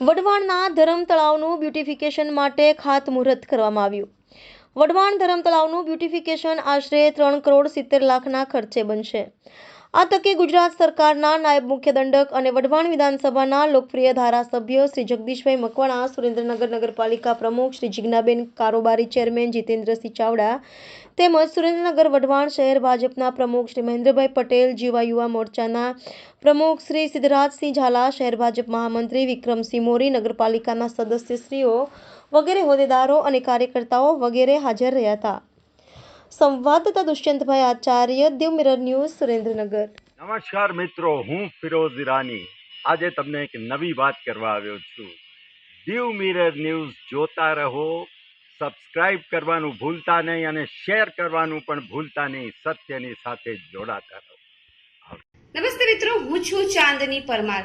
વઢવાણના ધરમ તળાવનું beautification માટે ખાતમુહૂર્ત કરવામાં આવ્યું. વઢવાણ ધરમ તળાવનું બ્યુટિફિકેશન આશરે ત્રણ કરોડ સિત્તેર લાખના ખર્ચે બનશે. આ તકે ગુજરાત સરકારના નાયબ મુખ્ય દંડક અને વઢવાણ વિધાનસભાના લોકપ્રિય ધારાસભ્ય શ્રી જગદીશભાઈ મકવાણા, સુરેન્દ્રનગર નગરપાલિકા પ્રમુખ શ્રી જિજ્ઞાબેન કારોબારી ચેરમેન જીતેન્દ્રસિંહ ચાવડા તેમજ સુરેન્દ્રનગર વઢવાણ શહેર ભાજપના પ્રમુખ શ્રી મહેન્દ્રભાઈ પટેલ, જીવા યુવા મોરચાના પ્રમુખ શ્રી સિદ્ધરાજસિંહ ઝાલા, શહેર ભાજપ મહામંત્રી વિક્રમસિંહ મોરી, નગરપાલિકાના સદસ્યશ્રીઓ વગેરે હોદ્દેદારો અને કાર્યકર્તાઓ વગેરે હાજર રહ્યા હતા. સંવાદદાતા દુષ્યંતભાઈ આચાર્ય દેવ મિરર ન્યૂઝ સુરેન્દ્રનગર. નમસ્કાર મિત્રો હું ફિરોઝ ઈરાની. આજે તમને એક નવી વાત કરવા આવ્યો છું. દીવ મિરર ન્યૂઝ જોતા રહો સબસ્ક્રાઇબ કરવાનું ભૂલતા નહીં અને શેર કરવાનું પણ ભૂલતા નહીં સત્યની સાથે જોડાતા રહો. નમસ્તે મિત્રો હું છું ચાંદની પરમાર.